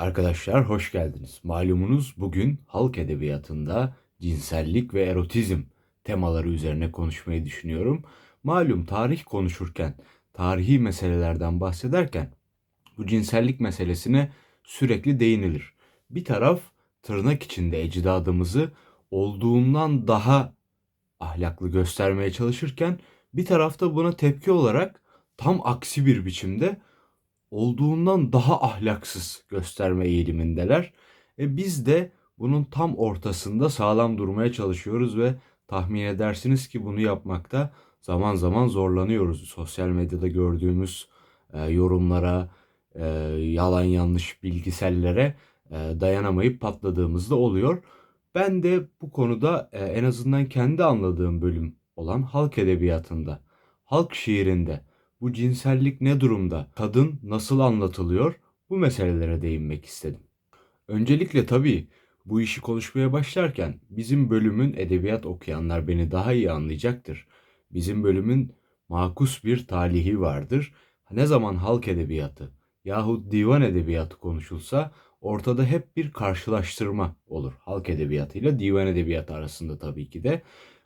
Arkadaşlar hoş geldiniz. Malumunuz bugün halk edebiyatında cinsellik ve erotizm temaları üzerine konuşmayı düşünüyorum. Malum tarih konuşurken, tarihi meselelerden bahsederken bu cinsellik meselesine sürekli değinilir. Bir taraf tırnak içinde ecdadımızı olduğundan daha ahlaklı göstermeye çalışırken bir tarafta buna tepki olarak tam aksi bir biçimde olduğundan daha ahlaksız gösterme eğilimindeler. E biz de bunun tam ortasında sağlam durmaya çalışıyoruz ve tahmin edersiniz ki bunu yapmakta zaman zaman zorlanıyoruz. Sosyal medyada gördüğümüz e, yorumlara, e, yalan yanlış bilgisellere e, dayanamayıp patladığımızda oluyor. Ben de bu konuda e, en azından kendi anladığım bölüm olan halk edebiyatında, halk şiirinde bu cinsellik ne durumda? Kadın nasıl anlatılıyor? Bu meselelere değinmek istedim. Öncelikle tabii bu işi konuşmaya başlarken bizim bölümün edebiyat okuyanlar beni daha iyi anlayacaktır. Bizim bölümün makus bir talihi vardır. Ne zaman halk edebiyatı yahut divan edebiyatı konuşulsa ortada hep bir karşılaştırma olur. Halk edebiyatıyla divan edebiyatı arasında tabii ki de.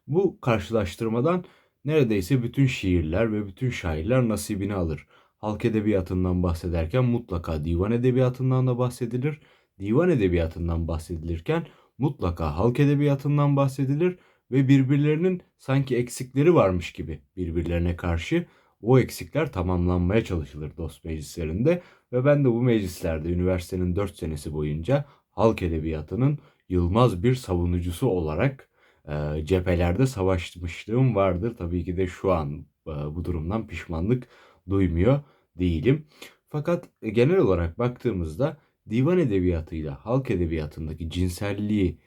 Bu karşılaştırmadan neredeyse bütün şiirler ve bütün şairler nasibini alır. Halk edebiyatından bahsederken mutlaka divan edebiyatından da bahsedilir. Divan edebiyatından bahsedilirken mutlaka halk edebiyatından bahsedilir ve birbirlerinin sanki eksikleri varmış gibi birbirlerine karşı o eksikler tamamlanmaya çalışılır dost meclislerinde ve ben de bu meclislerde üniversitenin 4 senesi boyunca halk edebiyatının yılmaz bir savunucusu olarak e, cephelerde savaşmışlığım vardır. Tabii ki de şu an e, bu durumdan pişmanlık duymuyor değilim. Fakat genel olarak baktığımızda divan edebiyatıyla halk edebiyatındaki cinselliği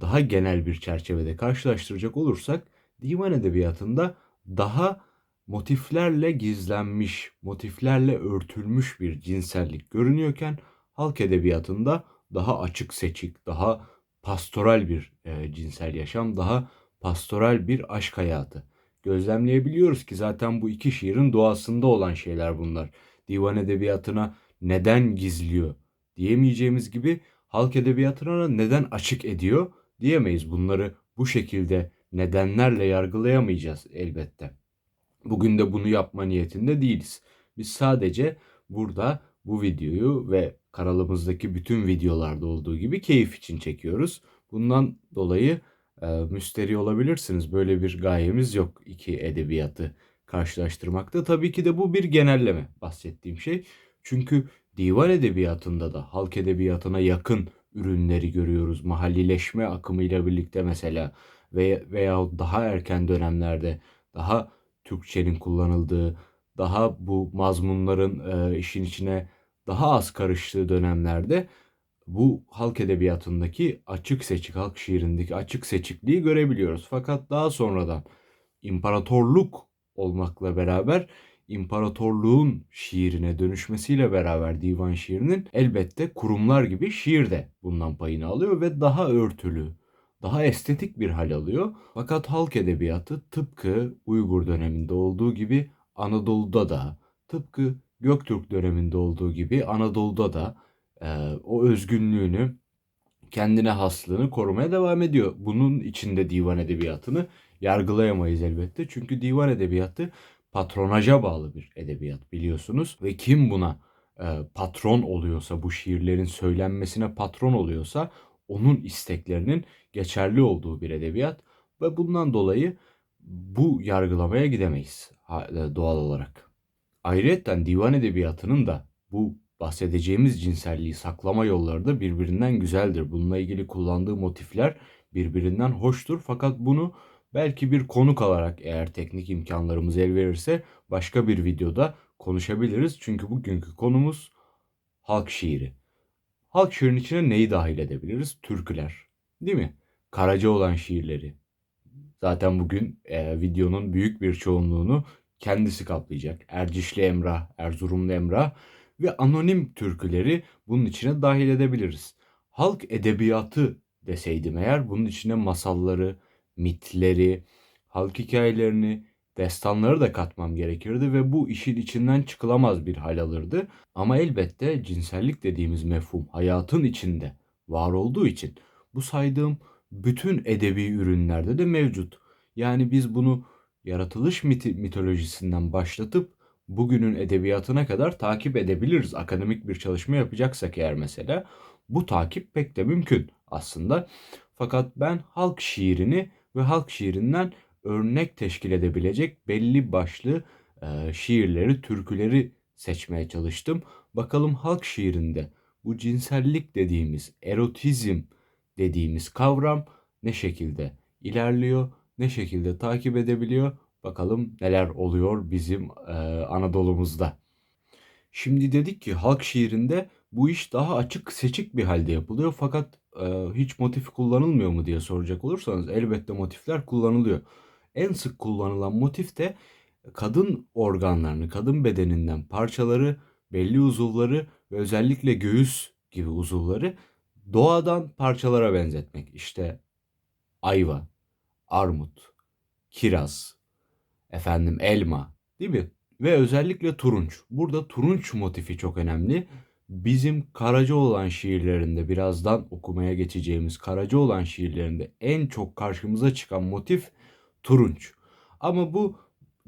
daha genel bir çerçevede karşılaştıracak olursak divan edebiyatında daha motiflerle gizlenmiş, motiflerle örtülmüş bir cinsellik görünüyorken halk edebiyatında daha açık seçik, daha pastoral bir e, cinsel yaşam, daha pastoral bir aşk hayatı. Gözlemleyebiliyoruz ki zaten bu iki şiirin doğasında olan şeyler bunlar. Divan edebiyatına neden gizliyor diyemeyeceğimiz gibi halk edebiyatına neden açık ediyor diyemeyiz. Bunları bu şekilde nedenlerle yargılayamayacağız elbette. Bugün de bunu yapma niyetinde değiliz. Biz sadece burada bu videoyu ve kanalımızdaki bütün videolarda olduğu gibi keyif için çekiyoruz. Bundan dolayı e, müsteri olabilirsiniz. Böyle bir gayemiz yok iki edebiyatı karşılaştırmakta. Tabii ki de bu bir genelleme bahsettiğim şey. Çünkü divan edebiyatında da halk edebiyatına yakın ürünleri görüyoruz. Mahallileşme akımıyla birlikte mesela ve veya daha erken dönemlerde daha Türkçenin kullanıldığı, daha bu mazmunların e, işin içine daha az karıştığı dönemlerde bu halk edebiyatındaki açık seçik, halk şiirindeki açık seçikliği görebiliyoruz. Fakat daha sonradan imparatorluk olmakla beraber imparatorluğun şiirine dönüşmesiyle beraber divan şiirinin elbette kurumlar gibi şiir de bundan payını alıyor ve daha örtülü, daha estetik bir hal alıyor. Fakat halk edebiyatı tıpkı Uygur döneminde olduğu gibi Anadolu'da da, tıpkı Göktürk döneminde olduğu gibi Anadolu'da da e, o özgünlüğünü, kendine haslığını korumaya devam ediyor. Bunun içinde divan edebiyatını yargılayamayız elbette. Çünkü divan edebiyatı patronaja bağlı bir edebiyat biliyorsunuz. Ve kim buna e, patron oluyorsa, bu şiirlerin söylenmesine patron oluyorsa onun isteklerinin geçerli olduğu bir edebiyat. Ve bundan dolayı bu yargılamaya gidemeyiz e, doğal olarak. Ayrıca divan edebiyatının da bu bahsedeceğimiz cinselliği saklama yolları da birbirinden güzeldir. Bununla ilgili kullandığı motifler birbirinden hoştur. Fakat bunu belki bir konuk alarak eğer teknik imkanlarımız el verirse başka bir videoda konuşabiliriz. Çünkü bugünkü konumuz halk şiiri. Halk şiirinin içine neyi dahil edebiliriz? Türküler. Değil mi? Karaca olan şiirleri. Zaten bugün e, videonun büyük bir çoğunluğunu kendisi kaplayacak. Ercişli Emrah, Erzurumlu Emrah ve anonim türküleri bunun içine dahil edebiliriz. Halk edebiyatı deseydim eğer bunun içine masalları, mitleri, halk hikayelerini, destanları da katmam gerekirdi ve bu işin içinden çıkılamaz bir hal alırdı. Ama elbette cinsellik dediğimiz mefhum hayatın içinde var olduğu için bu saydığım bütün edebi ürünlerde de mevcut. Yani biz bunu yaratılış miti, mitolojisinden başlatıp bugünün edebiyatına kadar takip edebiliriz. Akademik bir çalışma yapacaksak eğer mesela bu takip pek de mümkün aslında. Fakat ben halk şiirini ve halk şiirinden örnek teşkil edebilecek belli başlı e, şiirleri, türküleri seçmeye çalıştım. Bakalım halk şiirinde bu cinsellik dediğimiz, erotizm dediğimiz kavram ne şekilde ilerliyor, ne şekilde takip edebiliyor. Bakalım neler oluyor bizim e, Anadolu'muzda. Şimdi dedik ki halk şiirinde bu iş daha açık seçik bir halde yapılıyor fakat e, hiç motif kullanılmıyor mu diye soracak olursanız elbette motifler kullanılıyor. En sık kullanılan motif de kadın organlarını, kadın bedeninden parçaları, belli uzuvları ve özellikle göğüs gibi uzuvları doğadan parçalara benzetmek. İşte ayva, armut, kiraz, efendim elma değil mi? Ve özellikle turunç. Burada turunç motifi çok önemli. Bizim Karaca olan şiirlerinde birazdan okumaya geçeceğimiz Karaca olan şiirlerinde en çok karşımıza çıkan motif turunç. Ama bu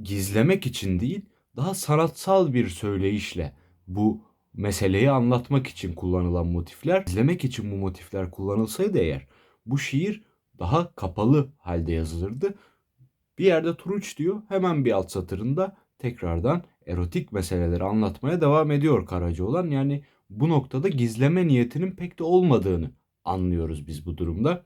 gizlemek için değil, daha sanatsal bir söyleyişle bu meseleyi anlatmak için kullanılan motifler, gizlemek için bu motifler kullanılsaydı eğer bu şiir daha kapalı halde yazılırdı. Bir yerde turunç diyor, hemen bir alt satırında tekrardan erotik meseleleri anlatmaya devam ediyor Karacaoğlan. Yani bu noktada gizleme niyetinin pek de olmadığını anlıyoruz biz bu durumda.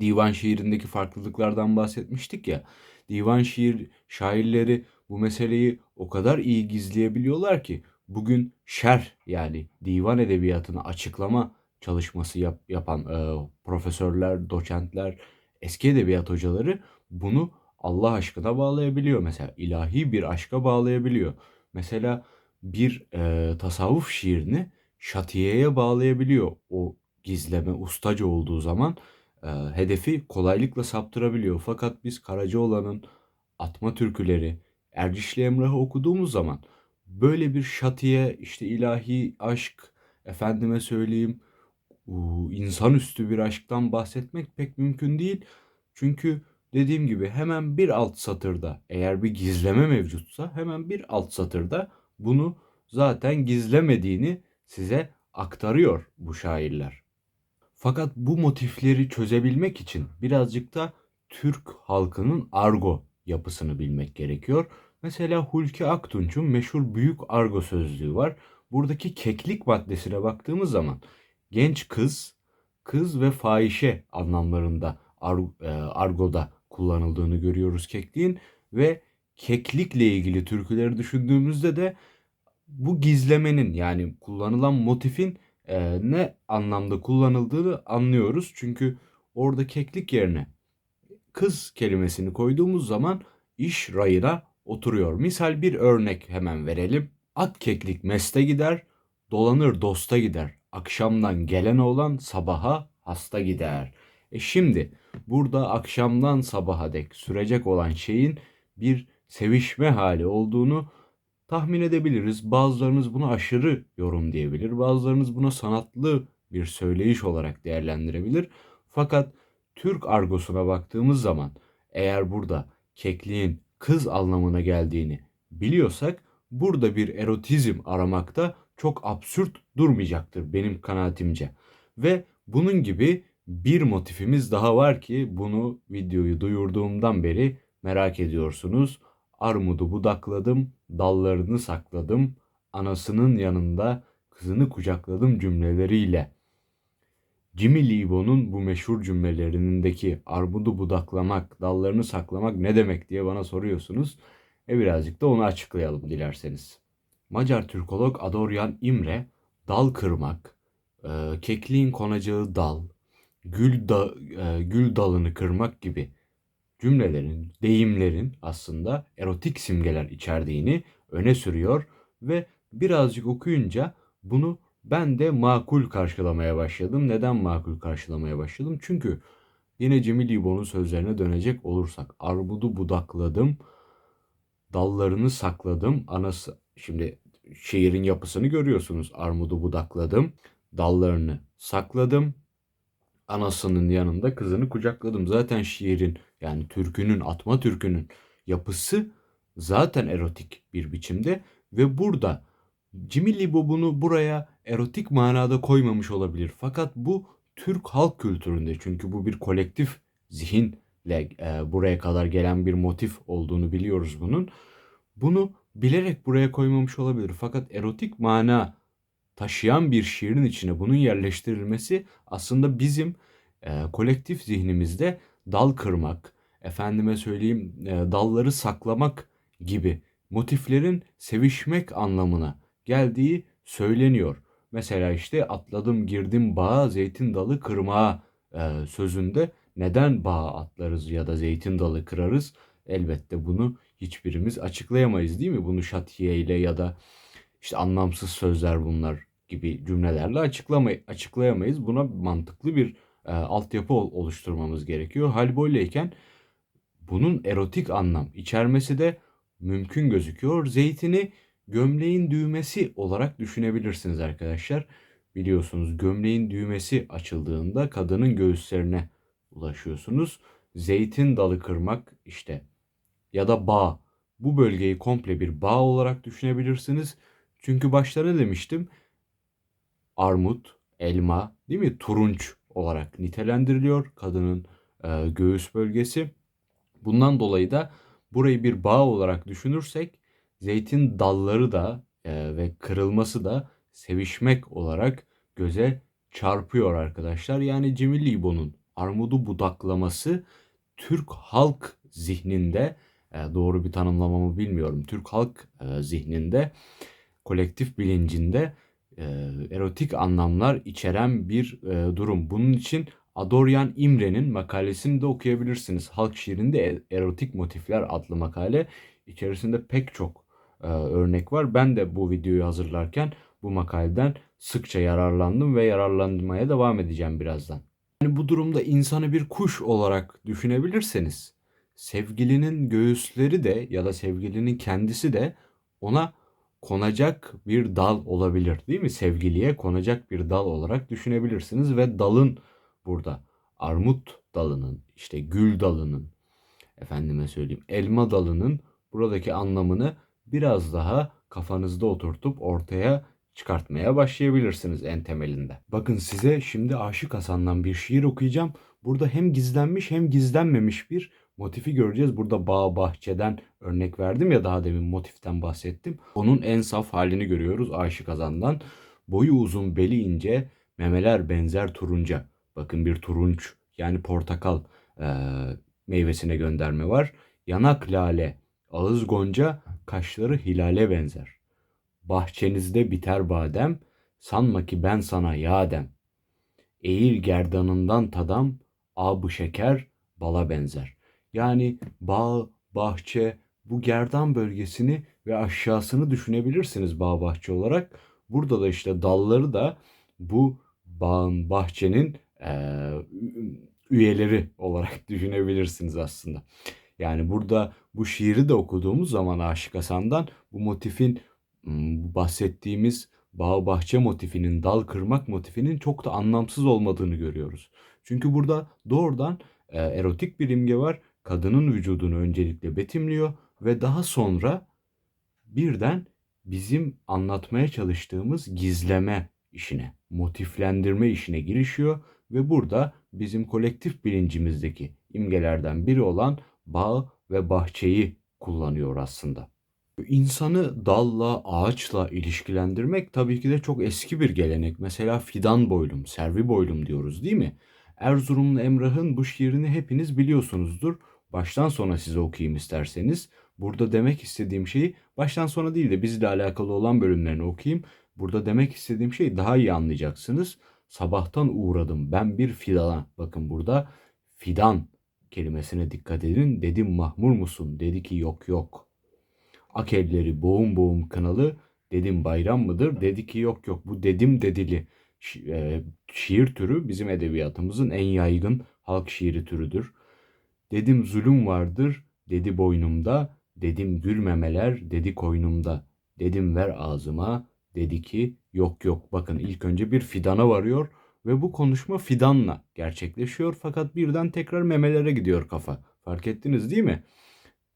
Divan şiirindeki farklılıklardan bahsetmiştik ya. Divan şiir şairleri bu meseleyi o kadar iyi gizleyebiliyorlar ki bugün şer yani divan edebiyatını açıklama çalışması yap, yapan e, profesörler, doçentler, eski edebiyat hocaları bunu Allah aşkına bağlayabiliyor. Mesela ilahi bir aşka bağlayabiliyor. Mesela bir e, tasavvuf şiirini şatiyeye bağlayabiliyor. O gizleme ustaca olduğu zaman e, hedefi kolaylıkla saptırabiliyor. Fakat biz Karacaoğlan'ın atma türküleri, Ercişli Emrah'ı okuduğumuz zaman böyle bir şatiye, işte ilahi aşk, efendime söyleyeyim, insanüstü bir aşktan bahsetmek pek mümkün değil. Çünkü dediğim gibi hemen bir alt satırda eğer bir gizleme mevcutsa hemen bir alt satırda bunu zaten gizlemediğini size aktarıyor bu şairler. Fakat bu motifleri çözebilmek için birazcık da Türk halkının argo yapısını bilmek gerekiyor. Mesela Hulki Aktunç'un meşhur büyük argo sözlüğü var. Buradaki keklik maddesine baktığımız zaman genç kız, kız ve fahişe anlamlarında ar, e, argoda kullanıldığını görüyoruz kekliğin ve keklikle ilgili türküleri düşündüğümüzde de bu gizlemenin yani kullanılan motifin e, ne anlamda kullanıldığını anlıyoruz. Çünkü orada keklik yerine kız kelimesini koyduğumuz zaman iş rayına oturuyor. Misal bir örnek hemen verelim. At keklik meste gider, dolanır dosta gider. Akşamdan gelen olan sabaha hasta gider. E şimdi burada akşamdan sabaha dek sürecek olan şeyin bir sevişme hali olduğunu tahmin edebiliriz. Bazılarınız buna aşırı yorum diyebilir. Bazılarınız buna sanatlı bir söyleyiş olarak değerlendirebilir. Fakat Türk argosuna baktığımız zaman eğer burada kekliğin kız anlamına geldiğini biliyorsak burada bir erotizm aramakta çok absürt durmayacaktır benim kanaatimce. Ve bunun gibi bir motifimiz daha var ki bunu videoyu duyurduğumdan beri merak ediyorsunuz. Armudu budakladım, dallarını sakladım, anasının yanında kızını kucakladım cümleleriyle. Jimmy Libo'nun bu meşhur cümlelerindeki armudu budaklamak, dallarını saklamak ne demek diye bana soruyorsunuz. E birazcık da onu açıklayalım dilerseniz. Macar Türkolog Adoryan İmre, dal kırmak, e, kekliğin konacağı dal, gül, da, e, gül dalını kırmak gibi cümlelerin, deyimlerin aslında erotik simgeler içerdiğini öne sürüyor ve birazcık okuyunca bunu ben de makul karşılamaya başladım. Neden makul karşılamaya başladım? Çünkü yine Cemil İbo'nun sözlerine dönecek olursak arbudu budakladım, dallarını sakladım. Anası şimdi şiirin yapısını görüyorsunuz. Armudu budakladım. Dallarını sakladım. Anasının yanında kızını kucakladım. Zaten şiirin yani türkünün, atma türkünün yapısı zaten erotik bir biçimde ve burada Jimmy Libo bunu buraya erotik manada koymamış olabilir. Fakat bu Türk halk kültüründe çünkü bu bir kolektif zihinle e, buraya kadar gelen bir motif olduğunu biliyoruz bunun. Bunu bilerek buraya koymamış olabilir. Fakat erotik mana taşıyan bir şiirin içine bunun yerleştirilmesi aslında bizim e, kolektif zihnimizde dal kırmak, efendime söyleyeyim e, dalları saklamak gibi motiflerin sevişmek anlamına geldiği söyleniyor. Mesela işte atladım girdim bağa zeytin dalı kırmağa e, sözünde neden bağa atlarız ya da zeytin dalı kırarız? Elbette bunu hiçbirimiz açıklayamayız değil mi? Bunu şatiye ile ya da işte anlamsız sözler bunlar gibi cümlelerle açıklamay açıklayamayız. Buna mantıklı bir e, altyapı oluşturmamız gerekiyor. Hal böyleyken bunun erotik anlam içermesi de mümkün gözüküyor. Zeytini gömleğin düğmesi olarak düşünebilirsiniz arkadaşlar. Biliyorsunuz gömleğin düğmesi açıldığında kadının göğüslerine ulaşıyorsunuz. Zeytin dalı kırmak işte ya da bağ. Bu bölgeyi komple bir bağ olarak düşünebilirsiniz. Çünkü başta ne demiştim? Armut, elma, değil mi? Turunç olarak nitelendiriliyor kadının e, göğüs bölgesi. Bundan dolayı da burayı bir bağ olarak düşünürsek zeytin dalları da e, ve kırılması da sevişmek olarak göze çarpıyor arkadaşlar. Yani Cemil İbo'nun armudu budaklaması Türk halk zihninde doğru bir tanımlamamı bilmiyorum. Türk halk e, zihninde kolektif bilincinde e, erotik anlamlar içeren bir e, durum. Bunun için Adoryan İmre'nin makalesini de okuyabilirsiniz. Halk şiirinde erotik motifler adlı makale. İçerisinde pek çok örnek var. Ben de bu videoyu hazırlarken bu makaleden sıkça yararlandım ve yararlanmaya devam edeceğim birazdan. Yani bu durumda insanı bir kuş olarak düşünebilirseniz sevgilinin göğüsleri de ya da sevgilinin kendisi de ona konacak bir dal olabilir değil mi? Sevgiliye konacak bir dal olarak düşünebilirsiniz ve dalın burada armut dalının, işte gül dalının, efendime söyleyeyim elma dalının buradaki anlamını biraz daha kafanızda oturtup ortaya çıkartmaya başlayabilirsiniz en temelinde. Bakın size şimdi Aşık Hasan'dan bir şiir okuyacağım. Burada hem gizlenmiş hem gizlenmemiş bir motifi göreceğiz. Burada bağ bahçeden örnek verdim ya daha demin motiften bahsettim. Onun en saf halini görüyoruz Aşık Hasan'dan. Boyu uzun, beli ince, memeler benzer turunca. Bakın bir turunç yani portakal e, meyvesine gönderme var. Yanak lale, ağız gonca, kaşları hilale benzer. Bahçenizde biter badem, sanma ki ben sana yadem. Eğil gerdanından tadam, abı şeker bala benzer. Yani bağ, bahçe, bu gerdan bölgesini ve aşağısını düşünebilirsiniz bağ bahçe olarak. Burada da işte dalları da bu bağın, bahçenin e, üyeleri olarak düşünebilirsiniz aslında. Yani burada bu şiiri de okuduğumuz zaman Aşık Hasan'dan bu motifin bahsettiğimiz bağ bahçe motifinin, dal kırmak motifinin çok da anlamsız olmadığını görüyoruz. Çünkü burada doğrudan e, erotik bir imge var. Kadının vücudunu öncelikle betimliyor ve daha sonra birden bizim anlatmaya çalıştığımız gizleme işine, motiflendirme işine girişiyor ve burada bizim kolektif bilincimizdeki imgelerden biri olan bağ ve bahçeyi kullanıyor aslında. İnsanı dalla, ağaçla ilişkilendirmek tabii ki de çok eski bir gelenek. Mesela fidan boylum, servi boylum diyoruz değil mi? Erzurumlu Emrah'ın bu şiirini hepiniz biliyorsunuzdur. Baştan sona size okuyayım isterseniz. Burada demek istediğim şeyi baştan sona değil de bizle alakalı olan bölümlerini okuyayım. Burada demek istediğim şeyi daha iyi anlayacaksınız. Sabahtan uğradım ben bir fidana. Bakın burada fidan kelimesine dikkat edin. Dedim mahmur musun? Dedi ki yok yok. Ak elleri boğum boğum kınalı. Dedim bayram mıdır? Dedi ki yok yok. Bu dedim dedili şi- e, şiir türü bizim edebiyatımızın en yaygın halk şiiri türüdür. Dedim zulüm vardır. Dedi boynumda. Dedim gülmemeler dedi koynumda. Dedim ver ağzıma dedi ki yok yok. Bakın ilk önce bir fidana varıyor ve bu konuşma fidanla gerçekleşiyor fakat birden tekrar memelere gidiyor kafa. Fark ettiniz değil mi?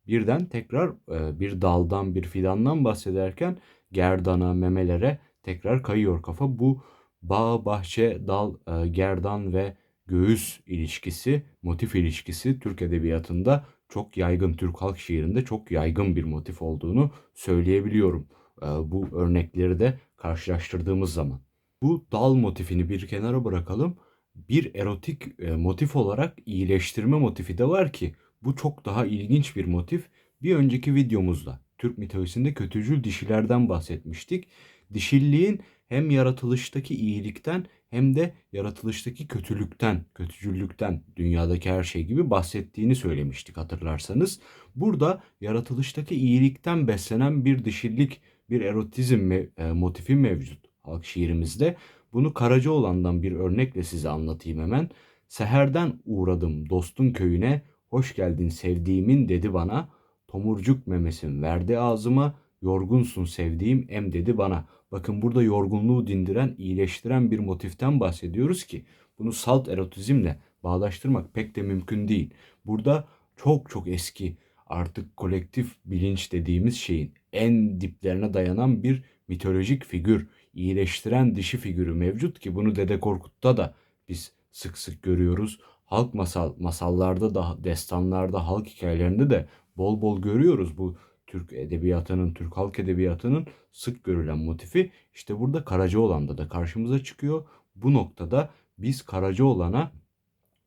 Birden tekrar e, bir daldan bir fidandan bahsederken gerdana, memelere tekrar kayıyor kafa. Bu bağ, bahçe, dal, e, gerdan ve göğüs ilişkisi, motif ilişkisi Türk edebiyatında çok yaygın, Türk halk şiirinde çok yaygın bir motif olduğunu söyleyebiliyorum. E, bu örnekleri de karşılaştırdığımız zaman. Bu dal motifini bir kenara bırakalım. Bir erotik e, motif olarak iyileştirme motifi de var ki bu çok daha ilginç bir motif. Bir önceki videomuzda Türk mitolojisinde kötücül dişilerden bahsetmiştik. Dişilliğin hem yaratılıştaki iyilikten hem de yaratılıştaki kötülükten, kötücüllükten, dünyadaki her şey gibi bahsettiğini söylemiştik hatırlarsanız. Burada yaratılıştaki iyilikten beslenen bir dişillik, bir erotizm e, motifi mevcut halk şiirimizde. Bunu Karacaoğlan'dan bir örnekle size anlatayım hemen. Seherden uğradım dostun köyüne, hoş geldin sevdiğimin dedi bana. Tomurcuk memesin verdi ağzıma, yorgunsun sevdiğim em dedi bana. Bakın burada yorgunluğu dindiren, iyileştiren bir motiften bahsediyoruz ki bunu salt erotizmle bağdaştırmak pek de mümkün değil. Burada çok çok eski artık kolektif bilinç dediğimiz şeyin en diplerine dayanan bir mitolojik figür, iyileştiren dişi figürü mevcut ki bunu Dede Korkut'ta da biz sık sık görüyoruz. Halk masal masallarda da destanlarda, halk hikayelerinde de bol bol görüyoruz bu Türk edebiyatının, Türk halk edebiyatının sık görülen motifi işte burada Karacaoğlan'da da karşımıza çıkıyor. Bu noktada biz Karacaoğlan'a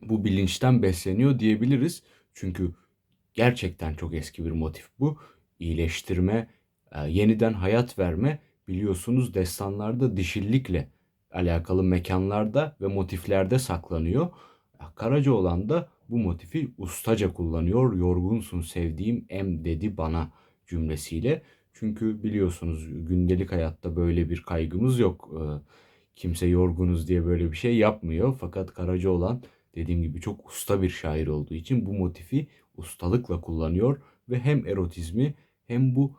bu bilinçten besleniyor diyebiliriz. Çünkü gerçekten çok eski bir motif bu. İyileştirme, e, yeniden hayat verme biliyorsunuz destanlarda dişillikle alakalı mekanlarda ve motiflerde saklanıyor. Karacaoğlan da bu motifi ustaca kullanıyor. Yorgunsun sevdiğim em dedi bana cümlesiyle. Çünkü biliyorsunuz gündelik hayatta böyle bir kaygımız yok. Ee, kimse yorgunuz diye böyle bir şey yapmıyor. Fakat Karacaoğlan dediğim gibi çok usta bir şair olduğu için bu motifi ustalıkla kullanıyor ve hem erotizmi hem bu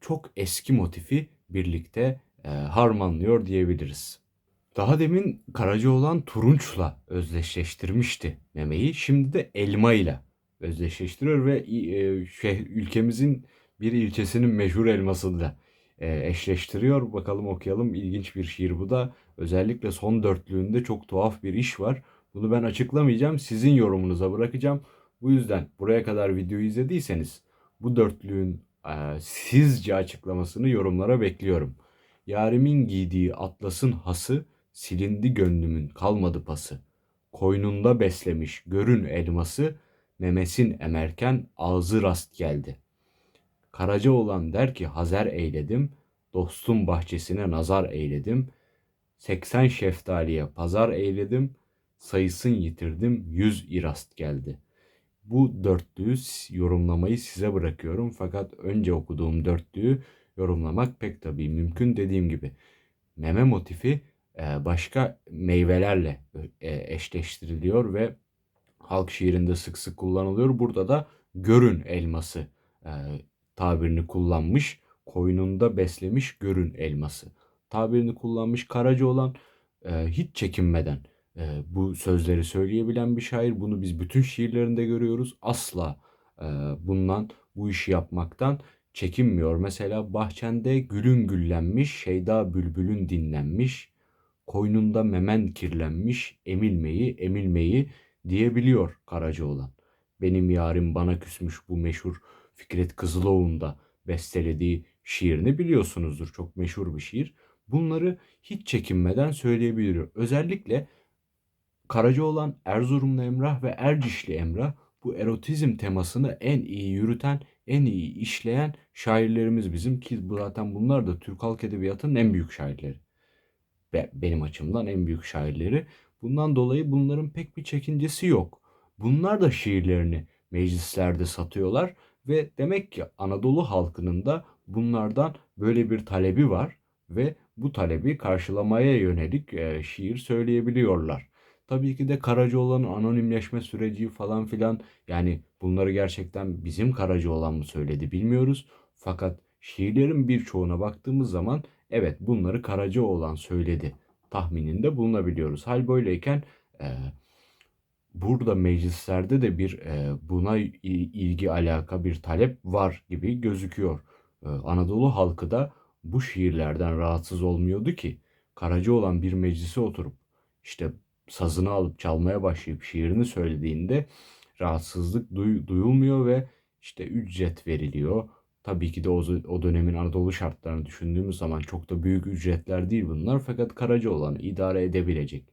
çok eski motifi birlikte e, harmanlıyor diyebiliriz. Daha demin Karacaoğlan turunçla özdeşleştirmişti memeyi. Şimdi de elma ile özdeşleştiriyor ve e, şey, ülkemizin bir ilçesinin meşhur elmasını da e, eşleştiriyor. Bakalım okuyalım. İlginç bir şiir bu da. Özellikle son dörtlüğünde çok tuhaf bir iş var. Bunu ben açıklamayacağım. Sizin yorumunuza bırakacağım. Bu yüzden buraya kadar videoyu izlediyseniz bu dörtlüğün e, sizce açıklamasını yorumlara bekliyorum. Yarimin giydiği atlasın hası, silindi gönlümün kalmadı pası. Koynunda beslemiş görün elması, memesin emerken ağzı rast geldi. Karaca olan der ki hazer eyledim, dostum bahçesine nazar eyledim. Seksen şeftaliye pazar eyledim, sayısın yitirdim yüz irast geldi.'' Bu dörtlüğü yorumlamayı size bırakıyorum. Fakat önce okuduğum dörtlüğü yorumlamak pek tabii mümkün dediğim gibi. Meme motifi e, başka meyvelerle e, eşleştiriliyor ve halk şiirinde sık sık kullanılıyor. Burada da görün elması e, tabirini kullanmış. Koynunda beslemiş görün elması tabirini kullanmış. Karaca olan hiç çekinmeden e, bu sözleri söyleyebilen bir şair. Bunu biz bütün şiirlerinde görüyoruz. Asla e, bundan bu işi yapmaktan çekinmiyor. Mesela bahçende gülün güllenmiş, şeyda bülbülün dinlenmiş, koynunda memen kirlenmiş, emilmeyi emilmeyi diyebiliyor Karacaoğlan. Benim yarim bana küsmüş bu meşhur Fikret Kızıloğlu'nun da bestelediği şiirini biliyorsunuzdur. Çok meşhur bir şiir. Bunları hiç çekinmeden söyleyebiliyor. Özellikle Karacaoğlan, Erzurumlu Emrah ve Ercişli Emrah bu erotizm temasını en iyi yürüten, en iyi işleyen şairlerimiz bizim ki zaten bunlar da Türk halk edebiyatının en büyük şairleri. Ve benim açımdan en büyük şairleri. Bundan dolayı bunların pek bir çekincesi yok. Bunlar da şiirlerini meclislerde satıyorlar ve demek ki Anadolu halkının da bunlardan böyle bir talebi var ve bu talebi karşılamaya yönelik şiir söyleyebiliyorlar. Tabii ki de Karacaoğlan'ın anonimleşme süreci falan filan yani bunları gerçekten bizim Karacaoğlan mı söyledi bilmiyoruz. Fakat şiirlerin birçoğuna baktığımız zaman evet bunları Karacaoğlan söyledi tahmininde bulunabiliyoruz. Hal böyleyken e, burada meclislerde de bir e, buna ilgi alaka bir talep var gibi gözüküyor. E, Anadolu halkı da bu şiirlerden rahatsız olmuyordu ki Karacaoğlan bir meclise oturup işte sazını alıp çalmaya başlayıp şiirini söylediğinde rahatsızlık duy, duyulmuyor ve işte ücret veriliyor. Tabii ki de o, o dönemin Anadolu şartlarını düşündüğümüz zaman çok da büyük ücretler değil bunlar. Fakat Karacaoğlan'ı idare edebilecek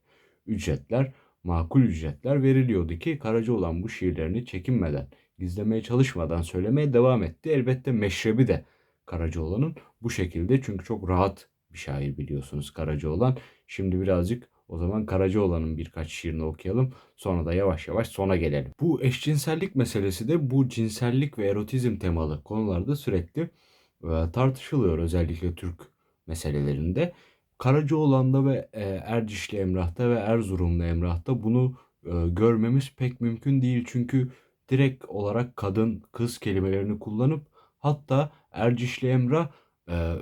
ücretler, makul ücretler veriliyordu ki Karacaoğlan bu şiirlerini çekinmeden, gizlemeye çalışmadan söylemeye devam etti. Elbette meşrebi de Karacaoğlan'ın bu şekilde çünkü çok rahat bir şair biliyorsunuz Karacaoğlan. Şimdi birazcık o zaman Karacaoğlan'ın birkaç şiirini okuyalım. Sonra da yavaş yavaş sona gelelim. Bu eşcinsellik meselesi de bu cinsellik ve erotizm temalı konularda sürekli e, tartışılıyor özellikle Türk meselelerinde. Karacaoğlan'da ve e, Ercişli Emrah'ta ve Erzurumlu Emrah'ta bunu e, görmemiz pek mümkün değil. Çünkü direkt olarak kadın, kız kelimelerini kullanıp hatta Ercişli Emrah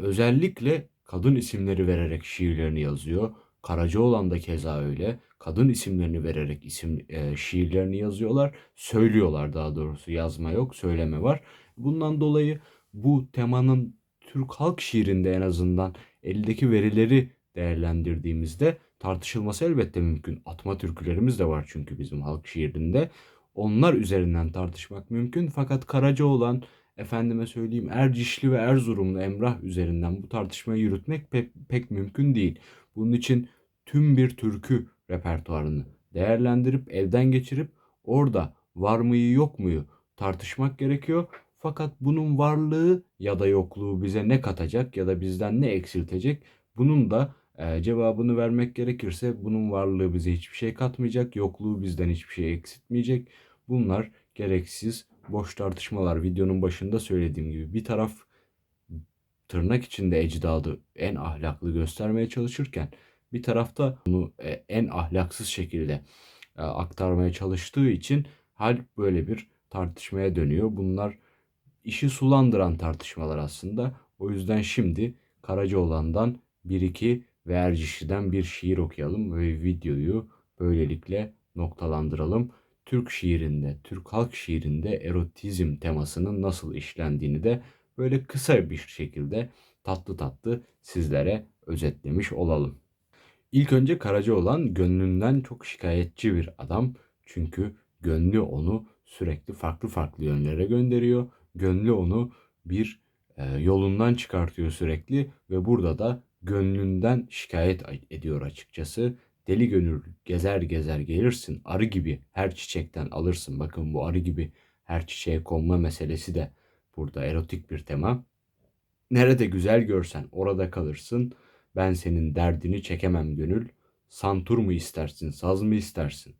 özellikle kadın isimleri vererek şiirlerini yazıyor. Karacaoğlan da keza öyle. Kadın isimlerini vererek isim e, şiirlerini yazıyorlar. Söylüyorlar daha doğrusu. Yazma yok, söyleme var. Bundan dolayı bu temanın Türk halk şiirinde en azından eldeki verileri değerlendirdiğimizde tartışılması elbette mümkün. Atma türkülerimiz de var çünkü bizim halk şiirinde. Onlar üzerinden tartışmak mümkün. Fakat Karacaoğlan, efendime söyleyeyim Ercişli ve Erzurumlu Emrah üzerinden bu tartışmayı yürütmek pek, pek mümkün değil. Bunun için tüm bir türkü repertuarını değerlendirip evden geçirip orada var mıyı yok muyu tartışmak gerekiyor. Fakat bunun varlığı ya da yokluğu bize ne katacak ya da bizden ne eksiltecek bunun da e, cevabını vermek gerekirse bunun varlığı bize hiçbir şey katmayacak, yokluğu bizden hiçbir şey eksiltmeyecek. Bunlar gereksiz boş tartışmalar. Videonun başında söylediğim gibi bir taraf tırnak içinde ecdadı en ahlaklı göstermeye çalışırken bir tarafta bunu e, en ahlaksız şekilde e, aktarmaya çalıştığı için hal böyle bir tartışmaya dönüyor. Bunlar işi sulandıran tartışmalar aslında. O yüzden şimdi Karacaoğlan'dan bir iki ve Ercişli'den bir şiir okuyalım ve videoyu böylelikle noktalandıralım. Türk şiirinde, Türk halk şiirinde erotizm temasının nasıl işlendiğini de böyle kısa bir şekilde tatlı tatlı sizlere özetlemiş olalım. İlk önce Karacaoğlan gönlünden çok şikayetçi bir adam. Çünkü gönlü onu sürekli farklı farklı yönlere gönderiyor. Gönlü onu bir e, yolundan çıkartıyor sürekli ve burada da gönlünden şikayet ediyor açıkçası. Deli gönül gezer gezer gelirsin arı gibi her çiçekten alırsın. Bakın bu arı gibi her çiçeğe konma meselesi de burada erotik bir tema. Nerede güzel görsen orada kalırsın. Ben senin derdini çekemem gönül. Santur mu istersin, saz mı istersin?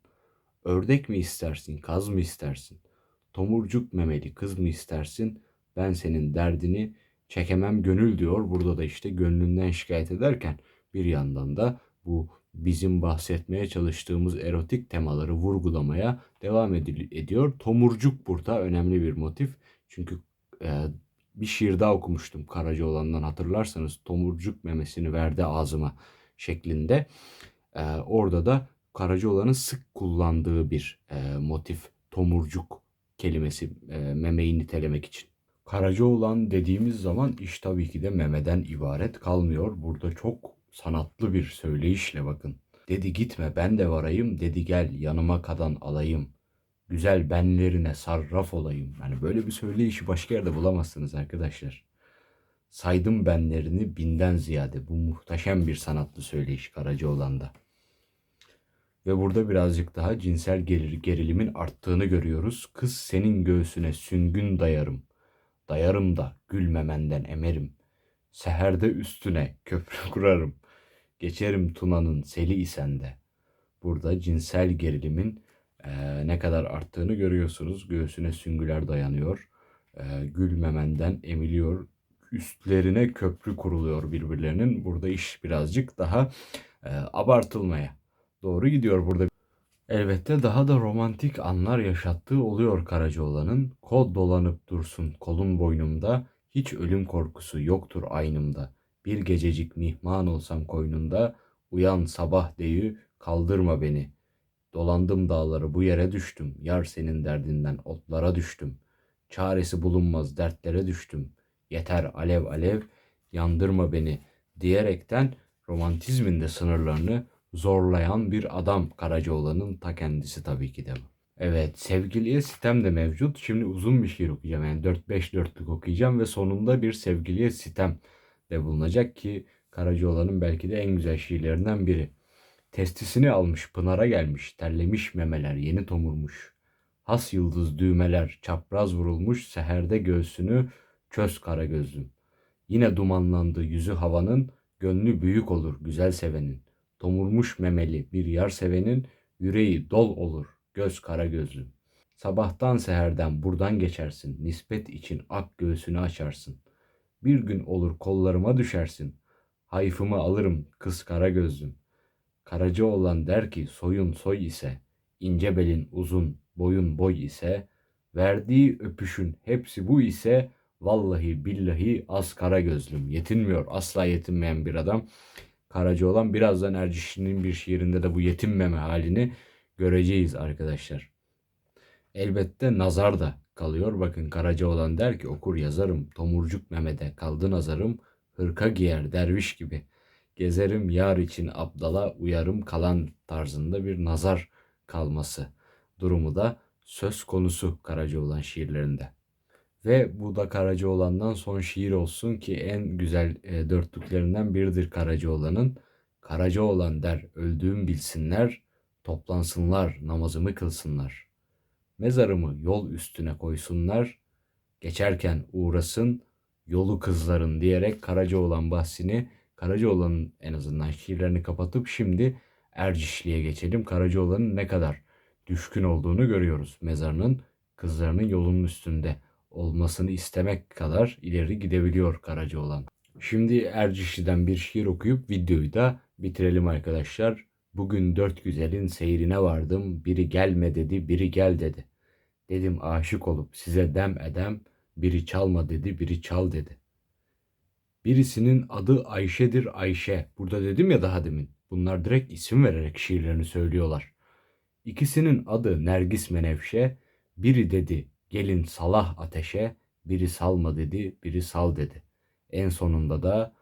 Ördek mi istersin, kaz mı istersin? Tomurcuk memeli kız mı istersin? Ben senin derdini çekemem gönül diyor. Burada da işte gönlünden şikayet ederken bir yandan da bu bizim bahsetmeye çalıştığımız erotik temaları vurgulamaya devam ediyor. Tomurcuk burada önemli bir motif. Çünkü e, bir şiir daha okumuştum Karacaoğlan'dan hatırlarsanız. Tomurcuk memesini verdi ağzıma şeklinde. E, orada da Karacaoğlan'ın sık kullandığı bir e, motif tomurcuk kelimesi e, memeyi nitelemek için. Karacaoğlan dediğimiz zaman iş tabii ki de memeden ibaret kalmıyor. Burada çok sanatlı bir söyleyişle bakın. Dedi gitme ben de varayım, dedi gel yanıma kadan alayım. Güzel benlerine sarraf olayım. Yani böyle bir söyleyişi başka yerde bulamazsınız arkadaşlar. Saydım benlerini binden ziyade. Bu muhteşem bir sanatlı söyleyiş Karacaoğlan'da. Ve burada birazcık daha cinsel gerilimin arttığını görüyoruz. Kız senin göğsüne süngün dayarım. Dayarım da gülmemenden emerim. Seherde üstüne köprü kurarım. Geçerim Tuna'nın seli isende. Burada cinsel gerilimin e, ne kadar arttığını görüyorsunuz. Göğsüne süngüler dayanıyor. E, gülmemenden emiliyor. Üstlerine köprü kuruluyor birbirlerinin. Burada iş birazcık daha e, abartılmaya doğru gidiyor burada. Elbette daha da romantik anlar yaşattığı oluyor Karacaoğlan'ın. Kol dolanıp dursun kolun boynumda, hiç ölüm korkusu yoktur aynımda. Bir gececik mihman olsam koynunda, uyan sabah deyü kaldırma beni. Dolandım dağları bu yere düştüm, yar senin derdinden otlara düştüm. Çaresi bulunmaz dertlere düştüm. Yeter alev alev yandırma beni diyerekten romantizmin de sınırlarını zorlayan bir adam Karacaoğlan'ın ta kendisi tabii ki de bu. Evet sevgiliye sitem de mevcut. Şimdi uzun bir şiir okuyacağım. Yani 4-5 dörtlük okuyacağım ve sonunda bir sevgiliye sitem de bulunacak ki Karacaoğlan'ın belki de en güzel şiirlerinden biri. Testisini almış pınara gelmiş, terlemiş memeler yeni tomurmuş. Has yıldız düğmeler çapraz vurulmuş, seherde göğsünü çöz kara gözlüm. Yine dumanlandı yüzü havanın, gönlü büyük olur güzel sevenin. Tomurmuş memeli bir yar sevenin, yüreği dol olur göz kara gözlüm. Sabahtan seherden buradan geçersin, nispet için ak göğsünü açarsın. Bir gün olur kollarıma düşersin, hayfımı alırım kız kara gözlüm. Karaca olan der ki soyun soy ise, ince belin uzun, boyun boy ise, verdiği öpüşün hepsi bu ise, vallahi billahi az kara gözlüm. Yetinmiyor, asla yetinmeyen bir adam. Karaca olan birazdan Erciş'in bir şiirinde de bu yetinmeme halini göreceğiz arkadaşlar. Elbette nazar da kalıyor. Bakın Karaca olan der ki okur yazarım tomurcuk Mehmet'e kaldı nazarım hırka giyer derviş gibi. Gezerim yar için abdala uyarım kalan tarzında bir nazar kalması durumu da söz konusu Karacaoğlan şiirlerinde. Ve bu da Karacaoğlan'dan son şiir olsun ki en güzel e, dörtlüklerinden biridir Karacaoğlan'ın. Karacaoğlan der öldüğüm bilsinler, toplansınlar namazımı kılsınlar. Mezarımı yol üstüne koysunlar, geçerken uğrasın yolu kızların diyerek Karacaoğlan bahsini Karacaoğlan'ın en azından şiirlerini kapatıp şimdi Ercişli'ye geçelim. Karacaoğlan'ın ne kadar düşkün olduğunu görüyoruz. Mezarının kızlarının yolunun üstünde olmasını istemek kadar ileri gidebiliyor Karacaoğlan. Şimdi Ercişli'den bir şiir okuyup videoyu da bitirelim arkadaşlar. Bugün dört güzelin seyrine vardım. Biri gelme dedi, biri gel dedi. Dedim aşık olup size dem edem. Biri çalma dedi, biri çal dedi. Birisinin adı Ayşe'dir Ayşe. Burada dedim ya daha demin. Bunlar direkt isim vererek şiirlerini söylüyorlar. İkisinin adı Nergis Menevşe. Biri dedi gelin salah ateşe. Biri salma dedi, biri sal dedi. En sonunda da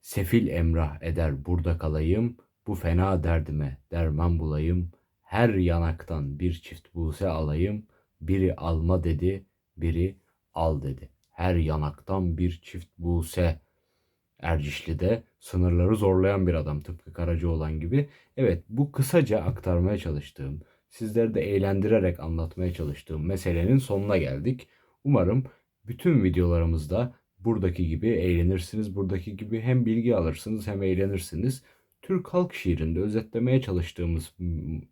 sefil emrah eder burada kalayım. Bu fena derdime derman bulayım. Her yanaktan bir çift buse alayım. Biri alma dedi, biri al dedi. Her yanaktan bir çift buse. Ercişli'de sınırları zorlayan bir adam tıpkı Karacaoğlan gibi. Evet bu kısaca aktarmaya çalıştığım, sizleri de eğlendirerek anlatmaya çalıştığım meselenin sonuna geldik. Umarım bütün videolarımızda buradaki gibi eğlenirsiniz. Buradaki gibi hem bilgi alırsınız hem eğlenirsiniz. Türk halk şiirinde özetlemeye çalıştığımız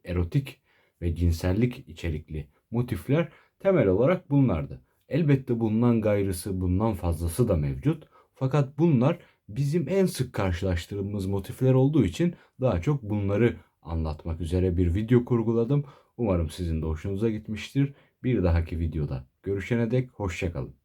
erotik ve cinsellik içerikli motifler temel olarak bunlardı. Elbette bundan gayrısı, bundan fazlası da mevcut. Fakat bunlar bizim en sık karşılaştığımız motifler olduğu için daha çok bunları anlatmak üzere bir video kurguladım. Umarım sizin de hoşunuza gitmiştir. Bir dahaki videoda görüşene dek hoşçakalın.